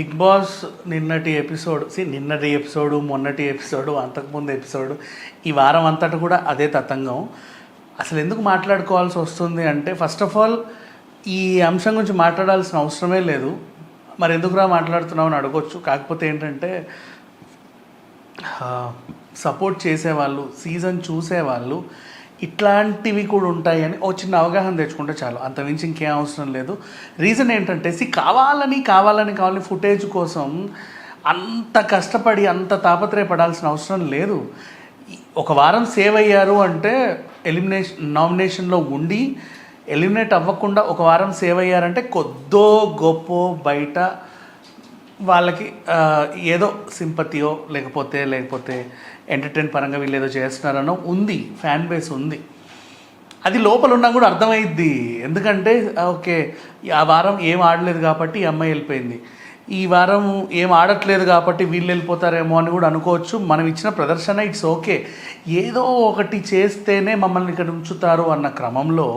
Big boss నిన్నటి episode సి నిన్నటి ఎపిసోడు మొన్నటి ఎపిసోడు అంతకుముందు ఎపిసోడు ఈ వారం అంతటా కూడా అదే తతంగం. అసలు ఎందుకు మాట్లాడుకోవాల్సి వస్తుంది అంటే ఫస్ట్ ఆఫ్ ఆల్ ఈ అంశం గురించి మాట్లాడాల్సిన అవసరమే లేదు. మరి ఎందుకురా మాట్లాడుతున్నావు అని అడగొచ్చు. కాకపోతే ఏంటంటే సపోర్ట్ చేసేవాళ్ళు సీజన్ చూసేవాళ్ళు ఇట్లాంటివి కూడా ఉంటాయని ఓ చిన్న అవగాహన తెచ్చుకుంటే చాలు. అంత మించి ఇంకేం అవసరం లేదు. రీజన్ ఏంటంటే సి కావాలని కావాలని కావాలని ఫుటేజ్ కోసం అంత కష్టపడి అంత తాపత్రయపడాల్సిన అవసరం లేదు. ఒక వారం సేవ్ అయ్యారు అంటే ఎలిమినేషన్ నామినేషన్లో ఉండి ఎలిమినేట్ అవ్వకుండా ఒక వారం సేవ్ అయ్యారంటే కొద్దో గొప్ప బయట వాళ్ళకి ఏదో సింపతియో లేకపోతే లేకపోతే ఎంటర్టైన్ పరంగా వీళ్ళు ఏదో చేస్తున్నారనో ఉంది ఫ్యాన్ బేస్ ఉంది. అది లోపల ఉన్నా కూడా అర్థమైద్ది. ఎందుకంటే ఓకే ఆ వారం ఏం ఆడలేదు కాబట్టి ఈ అమ్మాయి వెళ్ళిపోయింది. ఈ వారం ఏం ఆడట్లేదు కాబట్టి వీళ్ళు వెళ్ళిపోతారేమో అని కూడా అనుకోవచ్చు. మనం ఇచ్చిన ప్రదర్శన ఇట్స్ ఓకే ఏదో ఒకటి చేస్తేనే మమ్మల్ని ఇక్కడ ఉంచుతారు అన్న క్రమంలో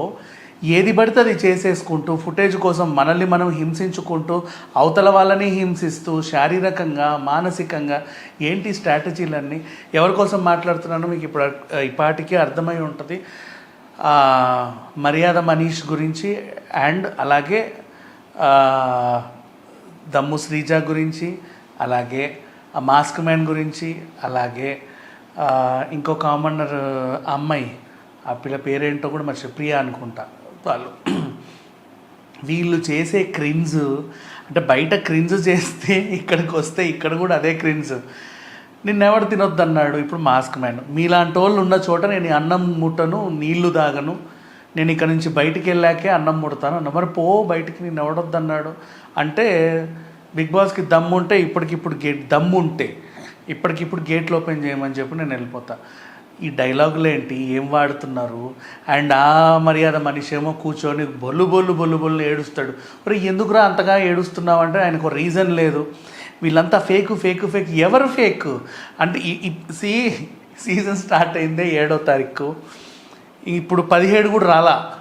ఏది పడితే అది చేసేసుకుంటూ ఫుటేజ్ కోసం మనల్ని మనం హింసించుకుంటూ అవతల వాళ్ళని హింసిస్తూ శారీరకంగా మానసికంగా ఏంటి స్ట్రాటజీలన్నీ? ఎవరి కోసం మాట్లాడుతున్నానో మీకు ఇప్పుడు ఇప్పటికే అర్థమై ఉంటుంది. మర్యాద మనీష్ గురించి అండ్ అలాగే దమ్ము శ్రీజ గురించి అలాగే మాస్క్ మ్యాన్ గురించి అలాగే ఇంకో కామనర్ అమ్మాయి ఆ పిల్ల పేరేంటో కూడా మర్చి ప్రియా అనుకుంటా. ప్రభుత్వాలు వీళ్ళు చేసే క్రిమ్స్ అంటే బయట క్రిమ్స్ చేస్తే ఇక్కడికి వస్తే ఇక్కడ కూడా అదే క్రిన్స్ నిన్నెవడు తినొద్దన్నాడు ఇప్పుడు మాస్క్ మ్యాన్. మీలాంటి వాళ్ళు ఉన్న చోట నేను అన్నం ముట్టను నీళ్ళు తాగను. నేను ఇక్కడ నుంచి బయటికి వెళ్ళాకే అన్నం ముడతాను అన్న మరి పో బయటికి నేను ఎవడొద్దన్నాడు అంటే బిగ్ బాస్కి దమ్ము ఉంటే ఇప్పటికిప్పుడు గేట్ దమ్ము ఉంటే ఇప్పటికిప్పుడు గేట్లు ఓపెన్ చేయమని చెప్పి నేను వెళ్ళిపోతాను ఈ డైలాగులు ఏంటి? ఏం వాడుతున్నారు? అండ్ ఆ మర్యాద మనిషి ఏమో కూర్చొని బొల్లు బొల్లు బొల్లు బొల్లు ఏడుస్తాడు. మరి ఎందుకురా అంతగా ఏడుస్తున్నావు అంటే ఆయనకు రీజన్ లేదు. వీళ్ళంతా ఫేక్ ఫేక్ ఫేక్ ఎవరు ఫేక్ అంటే సీ సీజన్ స్టార్ట్ అయిందే ఏడో తారీఖు. ఇప్పుడు పదిహేడు కూడా రాలా.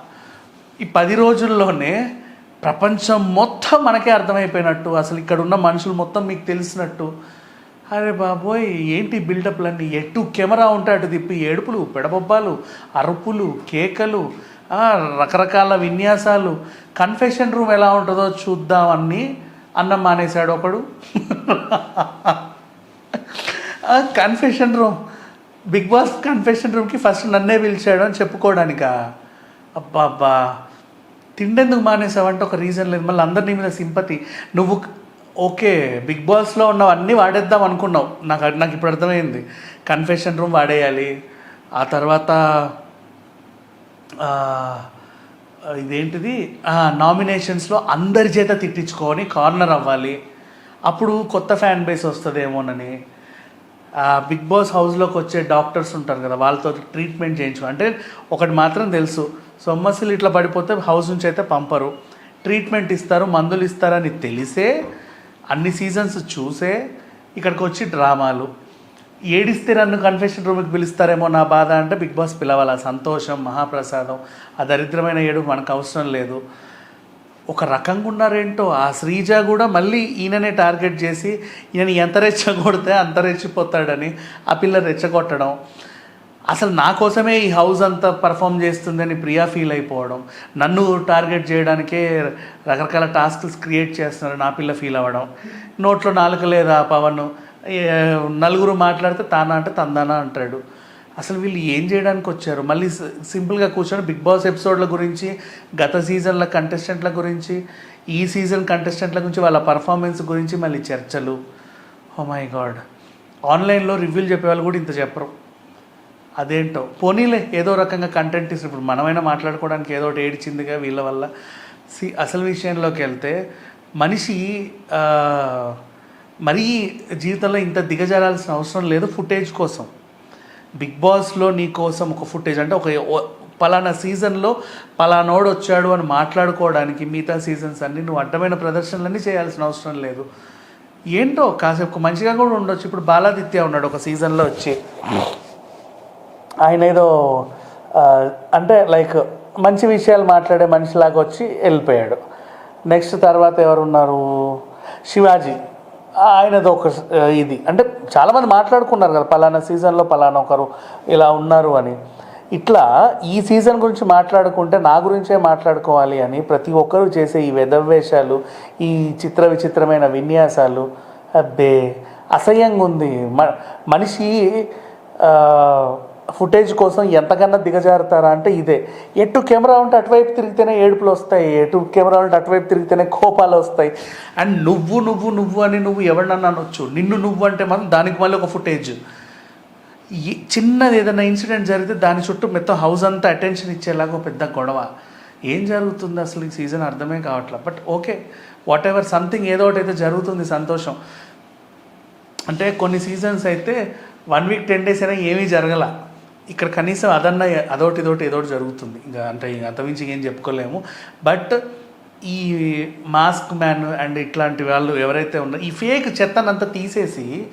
ఈ పది రోజుల్లోనే ప్రపంచం మొత్తం మనకే అర్థమైపోయినట్టు. అసలు ఇక్కడ ఉన్న మనుషులు మొత్తం మీకు తెలిసినట్టు. అరే బాబోయ్ ఏంటి బిల్డప్లన్నీ? ఎటు కెమెరా ఉంటాడు తిప్పి ఏడుపులు పెడబొబ్బాలు అరుపులు కేకలు రకరకాల విన్యాసాలు. కన్ఫెషన్ రూమ్ ఎలా ఉంటుందో చూద్దామని అన్నం మానేశాడు ఒకడు. Confession room big boss confession రూమ్కి ఫస్ట్ నన్నే పిలిచాడు అని చెప్పుకోవడానికా? అబ్బా అబ్బా తిండెందుకు మానేసావంటే ఒక రీజన్ లేదు. మళ్ళీ అందరి మీద సింపతి నువ్వు ఓకే బిగ్ బాస్లో ఉన్నవన్నీ వాడేద్దాం అనుకున్నావు. నాకు నాకు ఇప్పుడు అర్థమైంది. కన్ఫెషన్ రూమ్ వాడేయాలి. ఆ తర్వాత ఇదేంటిది? నామినేషన్స్లో అందరి చేత తిట్టించుకొని కార్నర్ అవ్వాలి. అప్పుడు కొత్త ఫ్యాన్ బేస్ వస్తుందేమోనని. ఆ, బిగ్ బాస్ హౌస్లోకి వచ్చే డాక్టర్స్ ఉంటారు కదా వాళ్ళతో ట్రీట్మెంట్ చేయించు అంటే ఒకటి మాత్రం తెలుసు. సొమ్మస్సులు ఇట్లా పడిపోతే హౌస్ నుంచి అయితే పంపరు. ట్రీట్మెంట్ ఇస్తారు మందులు ఇస్తారని తెలిసే అన్ని సీజన్స్ చూసే ఇక్కడికి వచ్చి డ్రామాలు. ఏడిస్తే నన్ను కన్ఫెషన్ రూమ్కి పిలుస్తారేమో నా బాధ అంటే బిగ్ బాస్ పిలవాలి? ఆ సంతోషం మహాప్రసాదం. ఆ దరిద్రమైన ఏడు మనకు అవసరం లేదు. ఒక రకంగా ఉన్నారేంటో? ఆ శ్రీజ కూడా మళ్ళీ ఈయననే టార్గెట్ చేసి ఈయన ఎంత రెచ్చగొడితే అంత రెచ్చిపోతాడని ఆ పిల్ల రెచ్చగొట్టడం. అసలు నా కోసమే ఈ హౌస్ అంతా పర్ఫామ్ చేస్తుందని ప్రియా ఫీల్ అయిపోవడం. నన్ను టార్గెట్ చేయడానికే రకరకాల టాస్క్స్ క్రియేట్ చేస్తున్నారు నా పిల్ల ఫీల్ అవ్వడం. నోట్లో నాలుక లేదా పవన్? నలుగురు మాట్లాడితే తానా అంటే తందానా అంటాడు. అసలు వీళ్ళు ఏం చేయడానికి వచ్చారు? మళ్ళీ సింపుల్గా కూర్చొని బిగ్ బాస్ ఎపిసోడ్ల గురించి గత సీజన్ల కంటెస్టెంట్ల గురించి ఈ సీజన్ కంటెస్టెంట్ల గురించి వాళ్ళ పర్ఫార్మెన్స్ గురించి మళ్ళీ చర్చలు. Oh ఓ మై గాడ్ ఆన్లైన్లో రివ్యూలు చెప్పేవాళ్ళు కూడా ఇంత చెప్పరు. అదేంటో. పోనీలే ఏదో రకంగా కంటెంట్ ఇస్తారు ఇప్పుడు మనమైనా మాట్లాడుకోవడానికి ఏదో ఒకటి ఏడిచిందిగా వీళ్ళ వల్ల. సి అసలు విషయంలోకి వెళ్తే మనిషి మరీ జీవితంలో ఇంత దిగజారాల్సిన అవసరం లేదు ఫుటేజ్ కోసం. బిగ్ బాస్లో నీ కోసం ఒక ఫుటేజ్ అంటే ఒక పలానా సీజన్లో పలానోడు వచ్చాడు అని మాట్లాడుకోవడానికి మిగతా సీజన్స్ అన్ని నువ్వు అడ్డమైన ప్రదర్శనలన్నీ చేయాల్సిన అవసరం లేదు. ఏంటో కాసేపు మంచిగా కూడా ఉండొచ్చు. ఇప్పుడు బాలాదిత్య ఉన్నాడు ఒక సీజన్లో వచ్చి. ఆయన ఏదో అంటే లైక్ మంచి విషయాలు మాట్లాడే మనిషిలాగా వచ్చి వెళ్ళిపోయాడు. నెక్స్ట్ తర్వాత ఎవరున్నారు? శివాజీ. ఆయనది ఒక ఇది. అంటే చాలామంది మాట్లాడుకున్నారు కదా పలానా సీజన్లో పలానా ఒకరు ఇలా ఉన్నారు అని. ఇట్లా ఈ సీజన్ గురించి మాట్లాడుకుంటే నా గురించే మాట్లాడుకోవాలి అని ప్రతి ఒక్కరూ చేసే ఈ వెదవేషాలు ఈ చిత్ర విచిత్రమైన విన్యాసాలు అబ్బే అసహ్యంగా ఉంది. మ మనిషి ఫుటేజ్ కోసం ఎంతకన్నా దిగజారుతారా అంటే ఇదే. ఎటు కెమెరా ఉంటే అటువైపు తిరిగితేనే ఏడుపులు వస్తాయి ఎటు కెమెరా ఉంటే అటువైపు తిరిగితేనే కోపాలు వస్తాయి. అండ్ నువ్వు నువ్వు నువ్వు అని నువ్వు ఎవరినన్నా అనొచ్చు. నిన్ను నువ్వు అంటే మనం దానికి మళ్ళీ ఒక ఫుటేజ్ చిన్నది ఏదైనా ఇన్సిడెంట్ జరిగితే దాని చుట్టూ మొత్తం హౌస్ అంతా అటెన్షన్ ఇచ్చేలాగా ఒక పెద్ద గొడవ. ఏం జరుగుతుంది అసలు ఈ సీజన్ అర్థమే కావట్లేదు but okay whatever something ఏదో ఒకటి అయితే జరుగుతుంది సంతోషం. అంటే కొన్ని సీజన్స్ అయితే వన్ వీక్ టెన్ డేస్ అయినా ఏమీ జరగల. ఇక్కడ కనీసం అదన్న అదోటి ఇదోటి ఏదోటి జరుగుతుంది. ఇంకా అంటే అంతమించి ఏం చెప్పుకోలేము. బట్ ఈ మాస్క్ మ్యాన్ అండ్ ఇట్లాంటి వాళ్ళు ఎవరైతే ఉన్నారో ఈ ఫేక్ చెత్తనంతా తీసేసి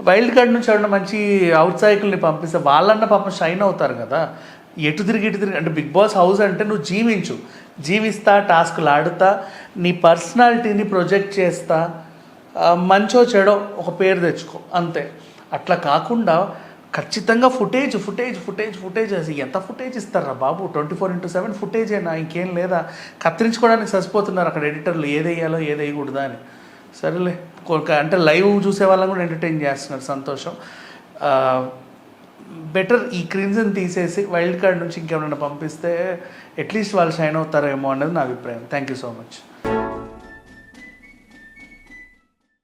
వైల్డ్ కార్డ్ నుంచి ఎవరైనా మంచి ఔత్సాహికుల్ని పంపిస్తే వాళ్ళన్న పాపం షైన్ అవుతారు కదా. ఎటు తిరిగి ఇటు తిరిగి అంటే బిగ్ బాస్ హౌస్ అంటే నువ్వు జీవించు. జీవిస్తా టాస్క్లు ఆడుతా నీ పర్సనాలిటీని ప్రొజెక్ట్ చేస్తా. మంచో చెడో ఒక పేరు తెచ్చుకో. అంతే. అట్లా కాకుండా ఖచ్చితంగా ఫుటేజ్ ఫుటేజ్ ఫుటేజ్ ఫుటేజ్ అసలు ఎంత ఫుటేజ్ ఇస్తారా బాబు? ట్వంటీ ఫోర్ ఇంటూ సెవెన్ ఫుటేజేనా ఇంకేం లేదా? కత్తిరించుకోవడానికి చచ్చిపోతున్నారు అక్కడ ఎడిటర్లు. ఏది వేయాలో ఏది అని. సరేలే. అంటే లైవ్ చూసే వాళ్ళని కూడా ఎంటర్టైన్ చేస్తున్నారు సంతోషం. బెటర్ ఈ క్రిమ్స్ని తీసేసి వైల్డ్ కార్డ్ నుంచి ఇంకేమైనా పంపిస్తే అట్లీస్ట్ వాళ్ళు షైన్ అవుతారేమో అన్నది నా అభిప్రాయం. Thank you so much